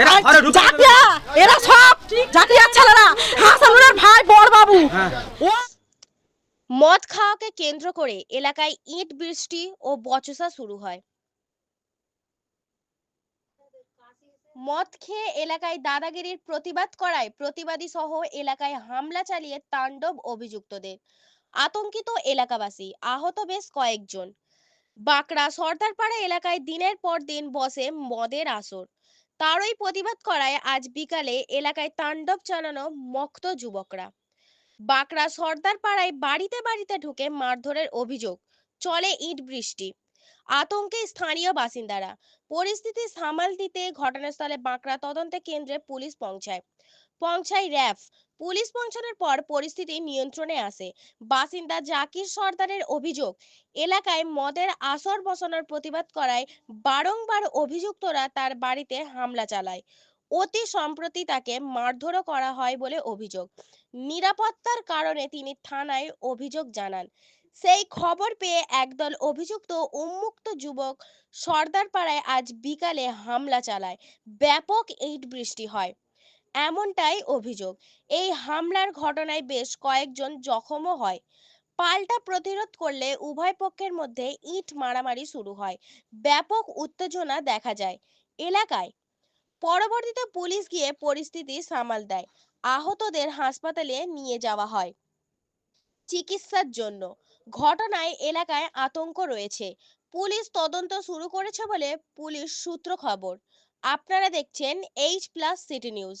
এরা জাকিয়া এরা সব জাকিয়ার ছেলেরা। হাসানুরের ভাই বড় বাবু হ্যাঁ। ও মদ খাওয়াকে কেন্দ্র করে এলাকায় ইট বৃষ্টি ও বচসা শুরু হয়। মদ খেয়ে এলাকায় দাদাগিরির প্রতিবাদ করায় প্রতিবাদী সহ এলাকায় হামলা চালিয়ে তাণ্ডব অভিযুক্তদের। আতঙ্কিত এলাকাবাসী আহত বেশ কয়েকজন। বাঁকড়া সর্দারপাড়া এলাকায় দিনের পর দিন বসে মদের আসর। তারই প্রতিবাদ করায় আজ বিকালে এলাকায় তাণ্ডব চালানো মক্ত যুবকরা। বাঁকড়া সর্দার পাড়ায় বাড়িতে বাড়িতে ঢুকে মারধরের অভিযোগ, চলে ইট বৃষ্টি। আতঙ্কে স্থানীয় বাসিন্দারা, পরিস্থিতি সামাল দিতে ঘটনাস্থলে বাঁকড়া তদন্তে কেন্দ্রে পুলিশ পৌঁছায়। পৌঁছায় র্যাফ পুলিশ পৌঁছানোর পর পরিস্থিতি নিয়ন্ত্রণে আসে। বাসিন্দা জাকির সর্দারের অভিযোগ, এলাকায় মদের আসর বসানোর প্রতিবাদ করায় বারংবার অভিযুক্তরা তার বাড়িতে হামলা চালায়। অতি সম্প্রতি তাকে মারধরও করা হয় বলে অভিযোগ। নিরাপত্তার কারণে তিনি থানায় অভিযোগ জানান। সেই খবর পেয়ে একদল অভিযুক্ত উন্মুক্ত যুবক সর্দারপাড়ায় আজ বিকালে হামলা চালায়। ব্যাপক ইট বৃষ্টি হয়। এমনটাই অভিযোগ। এই হামলার ঘটনায় বেশ কয়েকজন জখমও হয়। পাল্টা প্রতিরোধ করলে উভয় পক্ষের মধ্যে ইট মারামারি শুরু হয়। ব্যাপক উত্তেজনা দেখা যায় এলাকায়। পরবর্তীতে পুলিশ গিয়ে পরিস্থিতি সামাল দেয়। আহতদের হাসপাতালে নিয়ে যাওয়া হয় চিকিৎসার জন্য। ঘটনায় এলাকায় আতঙ্ক রয়েছে। পুলিশ তদন্ত শুরু করেছে বলে পুলিশ সূত্র খবর। আপনারা দেখছেন এইচ প্লাস সিটি নিউজ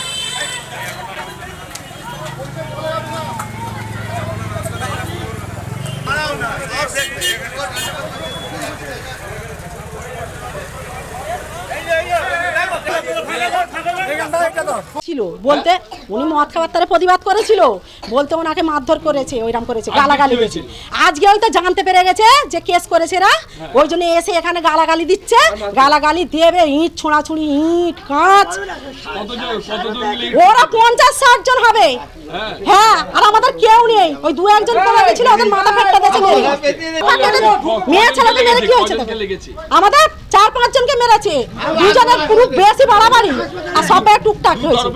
ছিল। বলতে উনি মদ খাবার তারা প্রতিবাদ করেছিল। বলতে ওনাকে মারধর করেছে ওইরকম করেছে গালাগালি দিয়েছে। আজকে ওই তো জানতে পেরে গেছে যে কেস করেছে এরা। ওই জন্য এসে এখানে গালাগালি দিচ্ছে। গালাগালি দেবে ইট ছোঁড়াছুড়ি ইট কাঁচ। ওরা পঞ্চাশ ষাট জন হবে। হ্যাঁ। আর আমাদের কেউ নেই। ওই দু একজন পড়ে গেছিল ওদের মাথা ফেটটা দিয়েছে মেয়ে ছেলেকে মেরে কি হয়েছে আমাদের চার পাঁচ জনকে মেরেছে। দুজনের পুরো বেশি বাড়াবাড়ি। আর সবাই টুকটাক হয়েছে।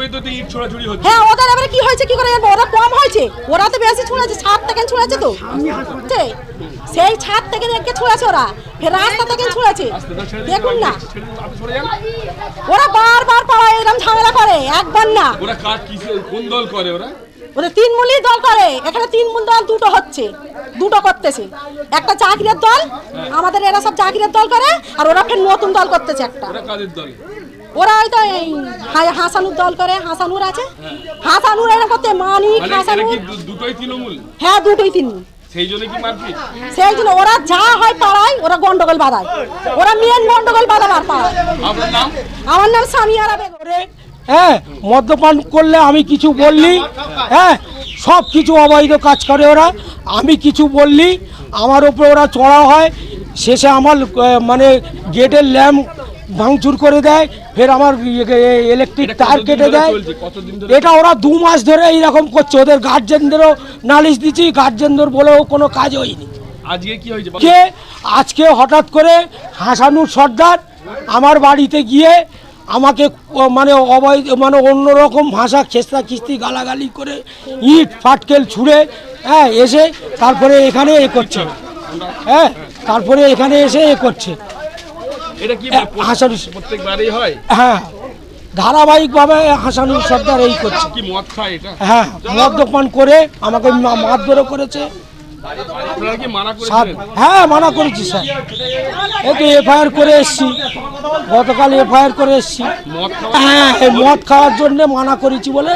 হ্যাঁ ওদের এবারে কি হয়েছে কি করে জানব? ওরা কম হয়েছে? ওরা তো বেশি ছুঁড়েছে ছাদ থেকে ছুঁড়েছে তো। সেই ছাদ থেকে দেখে ছুঁড়েছে ওরা। ফের রাস্তা থেকে ছুঁড়েছে। দেখুন না। ওরা বারবার পাড়ায় এরকম ঝামেলা করে। একবার না। ওরা কোন দল করে ওরা? ওদের তিন মূলই দল করে। এখানে তিন মূল দল দুটো হচ্ছে। দুটো করতেছে। একটা চাকরির দল আমাদের এরা সব চাকরির দল করে আর ওরা ফের নতুন দল করতেছে একটা। ওরা কাদের দল? হয়তো এই হাসানুর দল করে হাসানুর আছে। হাসানুর এরা করতে মানিক মানে হাসানুর। দুটোই তৃণমূল? হ্যাঁ দুটোই তিন সেই জন্য কি মারপিট? সেই জন্য ওরা যা হয় পাড়ায় ওরা গন্ডগোল বাঁধায়। ওরা মেন গন্ডগোল বাঁধাবার পাড়ায়। আমার নাম সামিয়ারা বেগম। হ্যাঁ মদ্যপান করলে আমি কিছু বললি হ্যাঁ সব কিছু অবৈধ কাজ করে ওরা। আমি কিছু বললি আমার ওপরে ওরা চড়া হয় শেষে আমার মানে গেটের ল্যাম্প ভাঙচুর করে দেয় ফের আমার ইলেকট্রিক তার কেটে দেয়। এটা ওরা দু মাস ধরে এইরকম করছে ওদের গার্জেনদেরও নালিশ দিচ্ছি গার্জেনদের বলেও কোনো কাজ হয়নি। আজকে হঠাৎ করে হাসানুর সর্দার আমার বাড়িতে গিয়ে আমাকে মানে অবৈধ মানে অন্যরকম ভাষা খেস্তা খিস্তি গালাগালি করে ইট ফাটকেল ছুঁড়ে হ্যাঁ এসে তারপরে এখানে এ করছে। হ্যাঁ তারপরে এখানে এসে এ করছে। এটা কি হাসানুর প্রত্যেকবারই হয়? হ্যাঁ ধারাবাহিকভাবে হাসানুর সর্দার এই করছে। কি মদ খায় এটা? হ্যাঁ মদ্যপান করে আমাকে মারধরও করেছে। হ্যাঁ মানা করেছি স্যার। এই তো এফআইআর করে এসছি। গতকাল এফআইআর করে এসছি। হ্যাঁ এই মদ খাওয়ার জন্য মানা করেছি বলে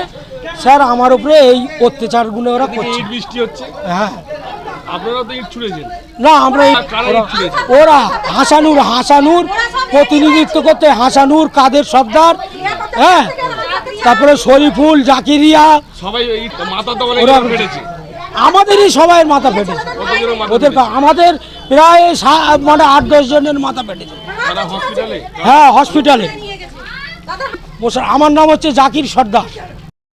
স্যার আমার উপরে এই অত্যাচারগুলো ওরা করছে। বৃষ্টি হচ্ছে? হ্যাঁ। না আমরা ওরা- হাসানুর হাসানুর প্রতিনিধিত্ব করতে হাসানুর কাদের সর্দার হ্যাঁ। তারপরে শরীফুল জাকিরিয়া। সবাই ওরা আমাদেরই সবাই মাথা ফেটেছে ওদের আমাদের প্রায় মানে আট দশ জনের মাথা ফেটেছে হ্যাঁ হসপিটালে আমার নাম হচ্ছে জাকির সর্দার।